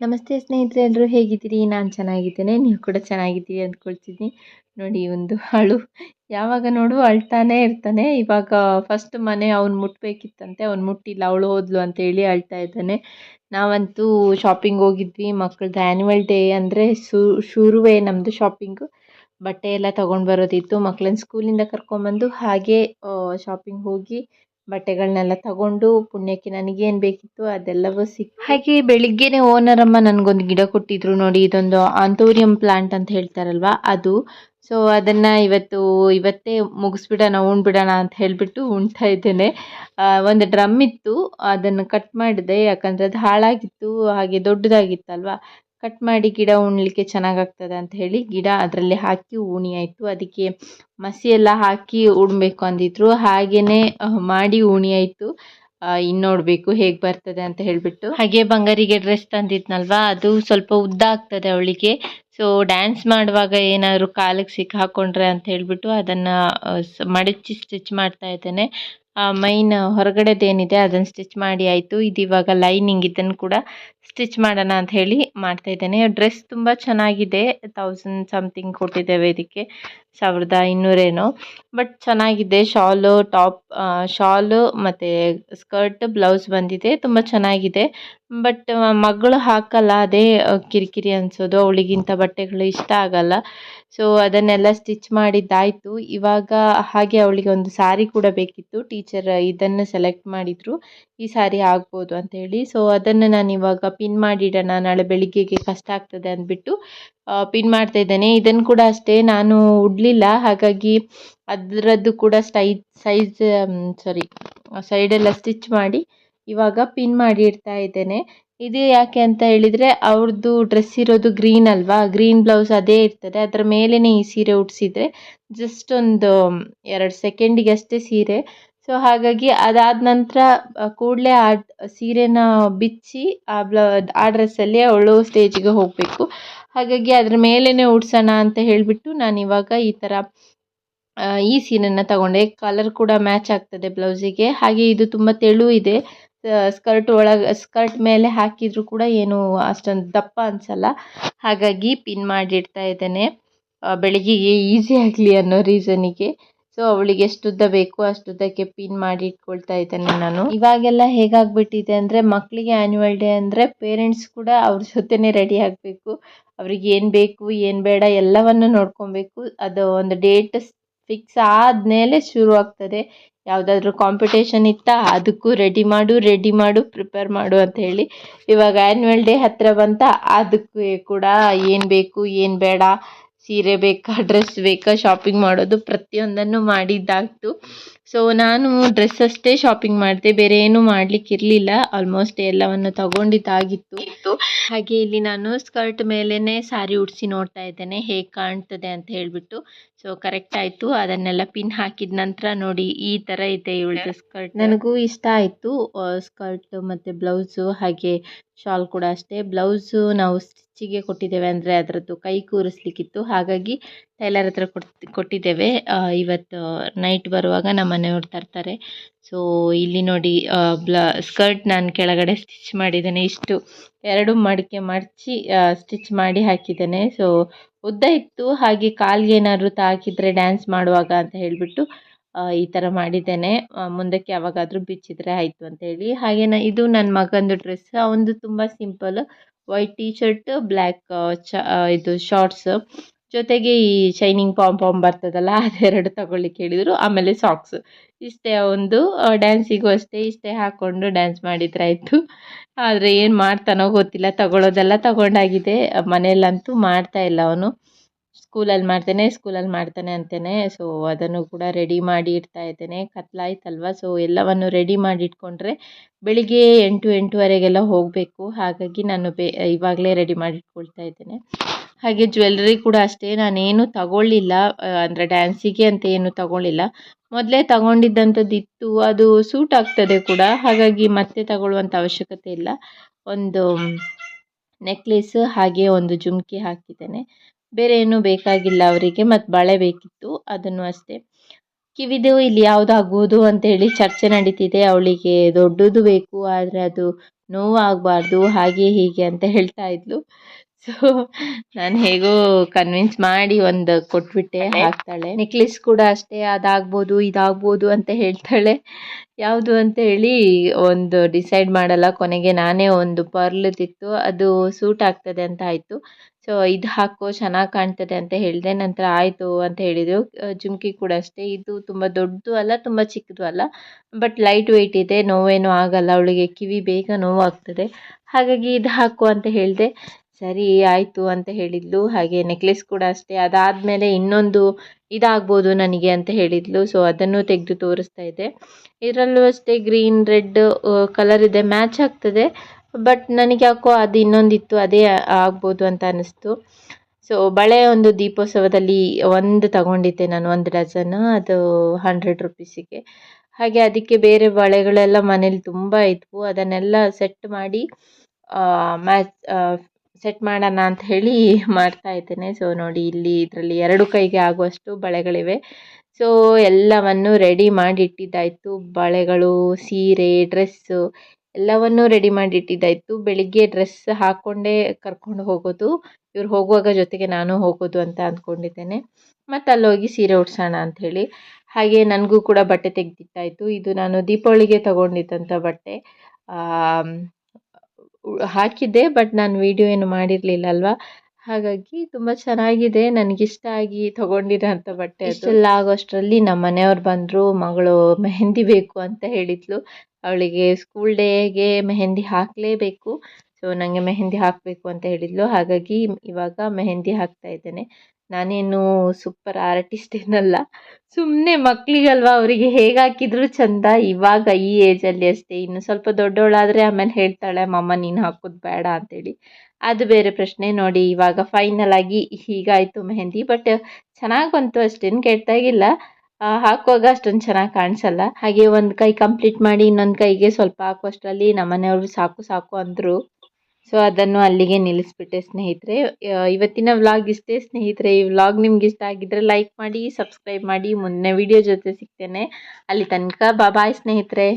ನಮಸ್ತೆ ಸ್ನೇಹಿತರೆ ಎಲ್ಲರೂ ಹೇಗಿದ್ದೀರಿ? ನಾನು ಚೆನ್ನಾಗಿದ್ದೇನೆ, ನೀವು ಕೂಡ ಚೆನ್ನಾಗಿದ್ದೀರಿ ಅಂದ್ಕೊಳ್ತಿದ್ದೀನಿ ನೋಡಿ ಒಂದು ಅಳು ಯಾವಾಗ ನೋಡು ಅಳ್ತಾನೆ ಇರ್ತಾನೆ. ಇವಾಗ ಫಸ್ಟ್ ಮನೆ ಅವ್ನು ಮುಟ್ಟಬೇಕಿತ್ತಂತೆ ಅವ್ನು ಮುಟ್ಟಿಲ್ಲ, ಅವಳು ಹೋದ್ಲು ಅಂತೇಳಿ ಅಳ್ತಾ ಇದ್ದಾನೆ. ನಾವಂತೂ ಶಾಪಿಂಗ್ ಹೋಗಿದ್ವಿ ಮಕ್ಕಳದ್ದು ಆ್ಯನ್ಯುವಲ್ ಡೇ ಅಂದರೆ ಶುರುವೇ ನಮ್ಮದು ಶಾಪಿಂಗು ಬಟ್ಟೆ ಎಲ್ಲ ತೊಗೊಂಡು ಬರೋದಿತ್ತು ಮಕ್ಕಳನ್ನ ಸ್ಕೂಲಿಂದ ಕರ್ಕೊಂಬಂದು ಹಾಗೆ ಶಾಪಿಂಗ್ ಹೋಗಿ ಬಟ್ಟೆಗಳನ್ನೆಲ್ಲ ತಗೊಂಡು ಪುಣ್ಯಕ್ಕೆ ನನಗೇನು ಬೇಕಿತ್ತು ಅದೆಲ್ಲವೂ ಸಿಕ್ ಹಾಗೆ ಬೆಳಿಗ್ಗೆನೆ ಓನರಮ್ಮ ನನಗೊಂದು ಗಿಡ ಕೊಟ್ಟಿದ್ರು ನೋಡಿ, ಇದೊಂದು ಆಂಥೋರಿಯಂ ಪ್ಲಾಂಟ್ ಅಂತ ಹೇಳ್ತಾರಲ್ವ ಅದು. ಸೊ ಅದನ್ನು ಇವತ್ತು, ಇವತ್ತೇ ಮುಗಿಸ್ಬಿಡೋಣ, ಉಣ್ಬಿಡೋಣ ಅಂತ ಹೇಳಿಬಿಟ್ಟು ಉಣ್ತಾ ಇದ್ದೇನೆ. ಒಂದು ಡ್ರಮ್ ಇತ್ತು, ಅದನ್ನು ಕಟ್ ಮಾಡಿದೆ. ಯಾಕಂದರೆ ಅದು ಹಾಳಾಗಿತ್ತು, ಹಾಗೆ ದೊಡ್ಡದಾಗಿತ್ತಲ್ವ. ಕಟ್ ಮಾಡಿ ಗಿಡ ಉಣ್ಲಿಕ್ಕೆ ಚೆನ್ನಾಗಾಗ್ತದೆ ಅಂತ ಹೇಳಿ ಗಿಡ ಅದರಲ್ಲಿ ಹಾಕಿ ಉಣಿ ಆಯಿತು. ಅದಕ್ಕೆ ಮಸಿ ಎಲ್ಲ ಹಾಕಿ ಉಣ್ಬೇಕು ಅಂದಿದ್ರು. ಹಾಗೆಯೇ ಮಾಡಿ ಉಣಿ ಆಯಿತು. ಇನ್ನು ನೋಡಬೇಕು ಹೇಗೆ ಬರ್ತದೆ ಅಂತ ಹೇಳಿಬಿಟ್ಟು. ಹಾಗೆ ಬಂಗಾರಿಗೆ ಡ್ರೆಸ್ ತಂದಿದ್ನಲ್ವಾ? ಅದು ಸ್ವಲ್ಪ ಉದ್ದ ಆಗ್ತದೆ ಅವಳಿಗೆ. ಸೊ ಡ್ಯಾನ್ಸ್ ಮಾಡುವಾಗ ಏನಾದರೂ ಕಾಲಿಗೆ ಸಿಕ್ಕಾಕೊಂಡ್ರೆ ಅಂತ ಹೇಳಿಬಿಟ್ಟು ಅದನ್ನು ಮಡಚಿ ಸ್ಟಿಚ್ ಮಾಡ್ತಾ ಇದ್ದೇನೆ. ಮೈನ್ ಹೊರಗಡೆದೇನಿದೆ ಅದನ್ನು ಸ್ಟಿಚ್ ಮಾಡಿ ಆಯಿತು. ಇದು ಇವಾಗ ಲೈನಿಂಗ್ ಇದನ್ನು ಕೂಡ ಸ್ಟಿಚ್ ಮಾಡೋಣ ಅಂತ ಹೇಳಿ ಮಾಡ್ತಾ ಇದ್ದೇನೆ. ಡ್ರೆಸ್ ತುಂಬ ಚೆನ್ನಾಗಿದೆ. ತೌಸಂಡ್ ಸಮಥಿಂಗ್ ಕೊಟ್ಟಿದ್ದೇವೆ ಇದಕ್ಕೆ. ಸಾವಿರದ ಇನ್ನೂರೇನೋ. ಬಟ್ ಚೆನ್ನಾಗಿದೆ. ಶಾಲು, ಟಾಪ್ ಶಾಲು ಮತ್ತು ಸ್ಕರ್ಟ್ ಬ್ಲೌಸ್ ಬಂದಿದೆ. ತುಂಬ ಚೆನ್ನಾಗಿದೆ. ಬಟ್ ಮಗಳು ಹಾಕಲ್ಲ, ಅದೇ ಕಿರಿಕಿರಿ ಅನಿಸೋದು, ಅವಳಿಗಿಂತ ಬಟ್ಟೆಗಳು ಇಷ್ಟ ಆಗಲ್ಲ. ಸೊ ಅದನ್ನೆಲ್ಲ ಸ್ಟಿಚ್ ಮಾಡಿದ್ದಾಯಿತು. ಇವಾಗ ಹಾಗೆ ಅವಳಿಗೆ ಒಂದು ಸಾರಿ ಕೂಡ ಬೇಕಿತ್ತು. ಟೀಚರ್ ಇದನ್ನು ಸೆಲೆಕ್ಟ್ ಮಾಡಿದರು. ಈ ಸಾರಿ ಆಗ್ಬೋದು ಅಂತೇಳಿ ಸೊ ಅದನ್ನು ನಾನು ಇವಾಗ ಪಿನ್ ಮಾಡಿಡೋಣ. ನಾಳೆ ಬೆಳಿಗ್ಗೆಗೆ ಕಷ್ಟ ಆಗ್ತದೆ ಅಂದ್ಬಿಟ್ಟು ಪಿನ್ ಮಾಡ್ತಾ ಇದ್ದೇನೆ. ಇದನ್ನು ಕೂಡ ಅಷ್ಟೇ, ನಾನು ಉಡಲಿಲ್ಲ. ಹಾಗಾಗಿ ಅದರದ್ದು ಕೂಡ ಸ್ಟೈ ಸೈಜ್ ಸಾರಿ ಸೈಡೆಲ್ಲ ಸ್ಟಿಚ್ ಮಾಡಿ ಇವಾಗ ಪಿನ್ ಮಾಡಿ ಇಡ್ತಾ ಇದ್ದೇನೆ. ಇದು ಯಾಕೆ ಅಂತ ಹೇಳಿದರೆ ಅವ್ರದ್ದು ಡ್ರೆಸ್ ಇರೋದು ಗ್ರೀನ್ ಅಲ್ವಾ? ಗ್ರೀನ್ ಬ್ಲೌಸ್ ಅದೇ ಇರ್ತದೆ. ಅದರ ಮೇಲೇ ಈ ಸೀರೆ ಉಡ್ಸಿದ್ರೆ ಜಸ್ಟ್ ಒಂದು ಎರಡು ಸೆಕೆಂಡಿಗೆ ಅಷ್ಟೇ ಸೀರೆ. ಸೊ ಹಾಗಾಗಿ ಅದಾದ ನಂತರ ಕೂಡಲೇ ಆ ಸೀರೆನ ಬಿಚ್ಚಿ ಆ ಬ್ಲೌ, ಆ ಡ್ರೆಸ್ಸಲ್ಲಿ ಅವಳು ಸ್ಟೇಜಿಗೆ ಹೋಗಬೇಕು. ಹಾಗಾಗಿ ಅದ್ರ ಮೇಲೇ ಉಡ್ಸೋಣ ಅಂತ ಹೇಳಿಬಿಟ್ಟು ನಾನು ಇವಾಗ ಈ ಥರ ಈ ಸೀರೆನ ತಗೊಂಡೆ. ಕಲರ್ ಕೂಡ ಮ್ಯಾಚ್ ಆಗ್ತದೆ ಬ್ಲೌಸಿಗೆ ಹಾಗೆ ಇದು ತುಂಬ ತೆಳು ಇದೆ. ಸ್ಕರ್ಟ್ ಒಳಗೆ ಸ್ಕರ್ಟ್ ಮೇಲೆ ಹಾಕಿದರೂ ಕೂಡ ಏನು ಅಷ್ಟೊಂದು ದಪ್ಪ ಅನಿಸಲ್ಲ. ಹಾಗಾಗಿ ಪಿನ್ ಮಾಡಿಡ್ತಾ ಇದ್ದೇನೆ. ಬೆಳಗ್ಗೆಗೆ ಈಸಿ ಆಗಲಿ ಅನ್ನೋ ರೀಸನಿಗೆ ಸೊ ಅವಳಿಗೆ ಎಷ್ಟು ಉದ್ದ ಬೇಕು ಅಷ್ಟು ಉದ್ದಕ್ಕೆ ಪಿನ್ ಮಾಡಿ ಇಟ್ಕೊಳ್ತಾ ಇದ್ದೇನೆ ನಾನು. ಇವಾಗೆಲ್ಲ ಹೇಗಾಗ್ಬಿಟ್ಟಿದೆ ಅಂದರೆ ಮಕ್ಕಳಿಗೆ ಆ್ಯನ್ಯುವಲ್ ಡೇ ಅಂದರೆ ಪೇರೆಂಟ್ಸ್ ಕೂಡ ಅವ್ರ ಜೊತೆನೇ ರೆಡಿ ಆಗಬೇಕು. ಅವ್ರಿಗೆ ಏನು ಬೇಕು, ಏನು ಬೇಡ ಎಲ್ಲವನ್ನು ನೋಡ್ಕೊಬೇಕು. ಅದು ಒಂದು ಡೇಟ್ ಫಿಕ್ಸ್ ಆದಮೇಲೆ ಶುರು ಆಗ್ತದೆ ಯಾವುದಾದ್ರೂ ಕಾಂಪಿಟೇಷನ್ ಇತ್ತಾ, ಅದಕ್ಕೂ ರೆಡಿ ಮಾಡು ರೆಡಿ ಮಾಡು ಪ್ರಿಪೇರ್ ಮಾಡು ಅಂತ ಹೇಳಿ. ಇವಾಗ ಆ್ಯನ್ಯುವಲ್ ಡೇ ಹತ್ತಿರ ಬಂತ, ಅದಕ್ಕೆ ಕೂಡ ಏನು ಬೇಕು, ಏನು ಬೇಡ, ಸೀರೆ ಬೇಕಾ ಡ್ರೆಸ್ ಬೇಕಾ ಶಾಪಿಂಗ್ ಮಾಡೋದು ಪ್ರತಿಯೊಂದನ್ನು ಮಾಡಿದ್ದಾಯಿತು ಸೊ ನಾನು ಡ್ರೆಸ್ ಅಷ್ಟೇ ಶಾಪಿಂಗ್ ಮಾಡಿದೆ ಬೇರೆ ಏನು ಮಾಡ್ಲಿಕ್ಕಿರಲಿಲ್ಲ ಆಲ್ಮೋಸ್ಟ್ ಎಲ್ಲವನ್ನು ತಗೊಂಡಿದ್ದಾಗಿತ್ತು. ಹಾಗೆ ಇಲ್ಲಿ ನಾನು ಸ್ಕರ್ಟ್ ಮೇಲೇ ಸಾರಿ ಉಡಿಸಿ ನೋಡ್ತಾ ಇದ್ದೇನೆ. ಹೇಗೆ ಕಾಣ್ತದೆ ಅಂತ ಹೇಳಿಬಿಟ್ಟು. ಸೊ ಕರೆಕ್ಟ್ ಆಯಿತು. ಅದನ್ನೆಲ್ಲ ಪಿನ್ ಹಾಕಿದ ನಂತರ ನೋಡಿ ಈ ಥರ ಇದೆ ಇವಳದ ಸ್ಕರ್ಟ್ ನನಗೂ ಇಷ್ಟ ಆಯಿತು. ಸ್ಕರ್ಟ್ ಮತ್ತು ಬ್ಲೌಸು ಹಾಗೆ ಶಾಲ್ ಕೂಡ ಅಷ್ಟೇ. ಬ್ಲೌಸು ನಾವು ಸ್ಟಿಚ್ಚಿಗೆ ಕೊಟ್ಟಿದ್ದೇವೆ ಅಂದರೆ ಅದರದ್ದು ಕೈ ಕೂರಿಸ್ಲಿಕ್ಕಿತ್ತು. ಹಾಗಾಗಿ ಟೈಲರ್ ಹತ್ರ ಕೊಟ್ಟು ಕೊಟ್ಟಿದ್ದೇವೆ. ಇವತ್ತು ನೈಟ್ ಬರುವಾಗ ನಮ್ಮ ಮನೆಯವ್ರು ತರ್ತಾರೆ. ಸೊ ಇಲ್ಲಿ ನೋಡಿ ಬ್ಲ, ಸ್ಕರ್ಟ್ ನಾನು ಕೆಳಗಡೆ ಸ್ಟಿಚ್ ಮಾಡಿದ್ದೇನೆ. ಇಷ್ಟು, ಎರಡು ಮಡಿಕೆ ಮಡಚಿ ಸ್ಟಿಚ್ ಮಾಡಿ ಹಾಕಿದ್ದೇನೆ. ಸೊ ಉದ್ದ ಇತ್ತು. ಹಾಗೆ ಕಾಲಿಗೆ ಏನಾದರೂ ತಾಕಿದ್ರೆ ಡ್ಯಾನ್ಸ್ ಮಾಡುವಾಗ ಅಂತ ಹೇಳಿಬಿಟ್ಟು ಈ ಥರ ಮಾಡಿದ್ದೇನೆ. ಮುಂದಕ್ಕೆ ಯಾವಾಗಾದರೂ ಬಿಚ್ಚಿದ್ರೆ ಆಯಿತು ಅಂತೇಳಿ ಹಾಗೆ ನ, ಇದು ನನ್ನ ಮಗಂದು ಡ್ರೆಸ್. ಅವನದು ತುಂಬ simple white T shirt black ಚ ಇದು ಶಾರ್ಟ್ಸ್. ಜೊತೆಗೆ ಈ ಶೈನಿಂಗ್ ಪಾಮ್ ಪಾಮ್ ಬರ್ತದಲ್ಲ, ಅದೆರಡು ತಗೊಳ್ಳಿಕ್ಕೆ ಹೇಳಿದರು. ಆಮೇಲೆ ಸಾಕ್ಸ್ ಇಷ್ಟೇ ಒಂದು ಡ್ಯಾನ್ಸಿಗೂ ಅಷ್ಟೇ, ಇಷ್ಟೇ ಹಾಕ್ಕೊಂಡು ಡ್ಯಾನ್ಸ್ ಮಾಡಿದ್ರಾಯ್ತು ಆದರೆ ಏನು ಮಾಡ್ತಾನೋ ಗೊತ್ತಿಲ್ಲ ತಗೊಳ್ಳೋದೆಲ್ಲ ತಗೊಂಡಾಗಿದೆ. ಮನೆಯಲ್ಲಂತೂ ಮಾಡ್ತಾ ಇಲ್ಲ ಅವನು. ಸ್ಕೂಲಲ್ಲಿ ಮಾಡ್ತೇನೆ ಸ್ಕೂಲಲ್ಲಿ ಮಾಡ್ತಾನೆ ಅಂತೇನೆ. ಸೊ ಅದನ್ನು ಕೂಡ ರೆಡಿ ಮಾಡಿ ಇಡ್ತಾ ಇದ್ದೇನೆ. ಕತ್ಲಾಯ್ತಲ್ವ? ಸೊ ಎಲ್ಲವನ್ನು ರೆಡಿ ಮಾಡಿ ಇಟ್ಕೊಂಡ್ರೆ ಬೆಳಿಗ್ಗೆ ಎಂಟು, ಎಂಟುವರೆಗೆಲ್ಲ ಹೋಗಬೇಕು. ಹಾಗಾಗಿ ನಾನು ಬೇ, ಇವಾಗಲೇ ರೆಡಿ ಮಾಡಿ ಇಟ್ಕೊಳ್ತಾ ಇದ್ದೇನೆ. ಹಾಗೆ ಜ್ಯುವೆಲ್ರಿ ಕೂಡ ಅಷ್ಟೇ. ನಾನೇನು ತಗೊಳ್ಳಿಲ್ಲ. ಅಂದರೆ ಡ್ಯಾನ್ಸಿಗೆ ಅಂತ ಏನು ತಗೊಳ್ಳಿಲ್ಲ. ಮೊದಲೇ ತಗೊಂಡಿದ್ದಂಥದ್ದು ಇತ್ತು. ಅದು ಸೂಟ್ ಆಗ್ತದೆ ಕೂಡ. ಹಾಗಾಗಿ ಮತ್ತೆ ತಗೊಳ್ಳುವಂಥ ಅವಶ್ಯಕತೆ ಇಲ್ಲ. ಒಂದು ನೆಕ್ಲೇಸ್ ಹಾಗೆ ಒಂದು ಜುಮ್ಕಿ ಹಾಕಿದ್ದೇನೆ. ಬೇರೆ ಏನೂ ಬೇಕಾಗಿಲ್ಲ ಅವರಿಗೆ, ಮತ್ತು ಬಳೆ ಬೇಕಿತ್ತು, ಅದನ್ನು ಅಷ್ಟೇ. ಕಿವಿದು ಇಲ್ಲಿ ಯಾವುದು ಆಗ್ಬೋದು ಅಂತೇಳಿ ಚರ್ಚೆ ನಡೀತಿದೆ. ಅವಳಿಗೆ ದೊಡ್ಡದು ಬೇಕು, ಆದರೆ ಅದು ನೋವಾಗಬಾರ್ದು, ಹಾಗೆ ಹೀಗೆ ಅಂತ ಹೇಳ್ತಾ ಇದ್ಲು. ಸೊ ನಾನು ಹೇಗೋ ಕನ್ವಿನ್ಸ್ ಮಾಡಿ ಒಂದು ಕೊಟ್ಬಿಟ್ಟೆ ಹಾಕ್ತಾಳೆ. ನೆಕ್ಲೆಸ್ ಕೂಡ ಅಷ್ಟೇ ಅದಾಗ್ಬೋದು ಇದಾಗ್ಬೋದು ಅಂತ ಹೇಳ್ತಾಳೆ. ಯಾವುದು ಅಂತ ಹೇಳಿ ಒಂದು ಡಿಸೈಡ್ ಮಾಡಲ್ಲ. ಕೊನೆಗೆ ನಾನೇ ಒಂದು ಪರ್ಲ್ದಿತ್ತು ಅದು ಸೂಟ್ ಆಗ್ತದೆ ಅಂತ ಆಯಿತು. ಸೊ ಇದು ಹಾಕೋ ಚೆನ್ನಾಗಿ ಕಾಣ್ತದೆ ಅಂತ ಹೇಳಿದೆ. ನಂತರ ಆಯಿತು ಅಂತ ಹೇಳಿದರು. ಜುಮ್ಕಿ ಕೂಡ ಅಷ್ಟೇ. ಇದು ತುಂಬ ದೊಡ್ಡದು ಅಲ್ಲ ತುಂಬ ಚಿಕ್ಕದು ಅಲ್ಲ. ಬಟ್ ಲೈಟ್ ವೆಯ್ಟ್ ಇದೆ ನೋವೇನೂ ಆಗಲ್ಲ. ಅವಳಿಗೆ ಕಿವಿ ಬೇಗ ನೋವಾಗ್ತದೆ. ಹಾಗಾಗಿ ಇದು ಹಾಕು ಅಂತ ಹೇಳಿದೆ. ಸರಿ, ಆಯಿತು ಅಂತ ಹೇಳಿದ್ಲು. ಹಾಗೆ ನೆಕ್ಲೆಸ್ ಕೂಡ ಅಷ್ಟೇ. ಅದಾದಮೇಲೆ ಇನ್ನೊಂದು ಇದಾಗ್ಬೋದು ನನಗೆ ಅಂತ ಹೇಳಿದ್ಲು. ಸೊ ಅದನ್ನು ತೆಗೆದು ತೋರಿಸ್ತಾ ಇದ್ದೆ. ಇದರಲ್ಲೂ ಅಷ್ಟೇ ಗ್ರೀನ್ ರೆಡ್ ಕಲರ್ ಇದೆ. ಮ್ಯಾಚ್ ಆಗ್ತದೆ. ಬಟ್ ನನಗೆ ಯಾಕೋ ಅದು ಇನ್ನೊಂದಿತ್ತು, ಅದೇ ಆಗ್ಬೋದು ಅಂತ ಅನ್ನಿಸ್ತು. ಸೊ ಬಳೆ ಒಂದು ದೀಪೋತ್ಸವದಲ್ಲಿ ಒಂದು ತಗೊಂಡಿದ್ದೆ ನಾನು, ಒಂದು ಡಜನ್ ಅದು ಹಂಡ್ರೆಡ್ ರುಪೀಸಿಗೆ ಹಾಗೆ ಅದಕ್ಕೆ ಬೇರೆ ಬಳೆಗಳೆಲ್ಲ ಮನೇಲಿ ತುಂಬ ಇದ್ವು. ಅದನ್ನೆಲ್ಲ ಸೆಟ್ ಮಾಡಿ ಮ್ಯಾಚ್ ಸೆಟ್ ಮಾಡೋಣ ಅಂತ ಹೇಳಿ ಮಾಡ್ತಾ ಇದ್ದೇನೆ. ಸೊ ನೋಡಿ ಇಲ್ಲಿ ಇದರಲ್ಲಿ ಎರಡು ಕೈಗೆ ಆಗುವಷ್ಟು ಬಳೆಗಳಿವೆ. ಸೊ ಎಲ್ಲವನ್ನು ರೆಡಿ ಮಾಡಿ ಇಟ್ಟಿದ್ದಾಯಿತು ಬಳೆಗಳು, ಸೀರೆ ಡ್ರೆಸ್ಸು ಎಲ್ಲವನ್ನೂ ರೆಡಿ ಮಾಡಿ ಇಟ್ಟಿದ್ದಾಯಿತು ಬೆಳಿಗ್ಗೆ ಡ್ರೆಸ್ ಹಾಕ್ಕೊಂಡೇ ಕರ್ಕೊಂಡು ಹೋಗೋದು. ಇವ್ರು ಹೋಗುವಾಗ ಜೊತೆಗೆ ನಾನು ಹೋಗೋದು ಅಂತ ಅಂದ್ಕೊಂಡಿದ್ದೇನೆ. ಮತ್ತು ಅಲ್ಲೋಗಿ ಸೀರೆ ಉಡ್ಸೋಣ ಅಂಥೇಳಿ ಹಾಗೆ ನನಗೂ ಕೂಡ ಬಟ್ಟೆ ತೆಗೆದಿಟ್ಟಾಯಿತು. ಇದು ನಾನು ದೀಪಾವಳಿಗೆ ತಗೊಂಡಿದ್ದಂಥ ಬಟ್ಟೆ. ಹಾಕಿದ್ದೆ, ಬಟ್ ನಾನು ವೀಡಿಯೋ ಏನು ಮಾಡಿರಲಿಲ್ಲ ಅಲ್ವಾ ಹಾಗಾಗಿ ತುಂಬ ಚೆನ್ನಾಗಿದೆ, ನನಗಿಷ್ಟ ಆಗಿ ತೊಗೊಂಡಿರೋಂಥ ಬಟ್ಟೆ ಇಷ್ಟೆಲ್ಲ ಆಗೋಷ್ಟರಲ್ಲಿ ನಮ್ಮ ಮನೆಯವ್ರು ಬಂದರು, ಮಗಳು, ಮೆಹಂದಿ ಬೇಕು ಅಂತ ಹೇಳಿದ್ಲು. ಅವಳಿಗೆ ಸ್ಕೂಲ್ ಡೇಗೆ ಮೆಹಂದಿ ಹಾಕಲೇಬೇಕು. ಸೊ ನನಗೆ ಮೆಹಂದಿ ಹಾಕಬೇಕು ಅಂತ ಹೇಳಿದ್ಲು. ಹಾಗಾಗಿ ಇವಾಗ ಮೆಹಂದಿ ಹಾಕ್ತಾ ಇದ್ದೇನೆ. ನಾನೇನು ಸೂಪರ್ ಆರ್ಟಿಸ್ಟ್ ಏನಲ್ಲ. ಸುಮ್ಮನೆ ಮಕ್ಕಳಿಗಲ್ವಾ ಅವರಿಗೆ ಹೇಗೆ ಹಾಕಿದ್ರು ಚಂದ. ಇವಾಗ ಈ ಏಜಲ್ಲಿ ಅಷ್ಟೇ. ಇನ್ನು ಸ್ವಲ್ಪ ದೊಡ್ಡವಳಾದರೆ ಆಮೇಲೆ ಹೇಳ್ತಾಳೆ, ಮಮ್ಮ, ನೀನು ಹಾಕೋದು ಬೇಡ ಅಂತೇಳಿ. ಅದು ಬೇರೆ ಪ್ರಶ್ನೆ. ನೋಡಿ, ಇವಾಗ ಫೈನಲ್ ಆಗಿ ಹೀಗಾಯಿತು ಮೆಹಂದಿ. ಬಟ್ ಚೆನ್ನಾಗಿ ಬಂತು ಅಷ್ಟೇನು ಕೆಟ್ಟಾಗಿಲ್ಲ ಹಾಕುವಾಗ ಅಷ್ಟೊಂದು ಚೆನ್ನಾಗಿ ಕಾಣಿಸಲ್ಲ. ಹಾಗೆ ಒಂದು ಕೈ ಕಂಪ್ಲೀಟ್ ಮಾಡಿ ಇನ್ನೊಂದು ಕೈಗೆ ಸ್ವಲ್ಪ ಹಾಕುವಷ್ಟರಲ್ಲಿ ನಮ್ಮನೆಯವರು ಸಾಕು ಸಾಕು ಅಂದರು. ಸೊ ಅದನ್ನು ಅಲ್ಲಿಗೆ ನಿಲ್ಲಿಸ್ಬಿಟ್ಟೆ ಸ್ನೇಹಿತರೆ. ಇವತ್ತಿನ ವ್ಲಾಗ್ ಇಷ್ಟೇ ಸ್ನೇಹಿತರೆ. ಈ ವ್ಲಾಗ್ ನಿಮ್ಗೆ ಇಷ್ಟ ಆಗಿದ್ರೆ ಲೈಕ್ ಮಾಡಿ ಸಬ್ಸ್ಕ್ರೈಬ್ ಮಾಡಿ. ಮುಂದಿನ ವಿಡಿಯೋ ಜೊತೆ ಸಿಗ್ತೇನೆ. ಅಲ್ಲಿ ತನಕ ಬಾಯ್ ಸ್ನೇಹಿತರೆ.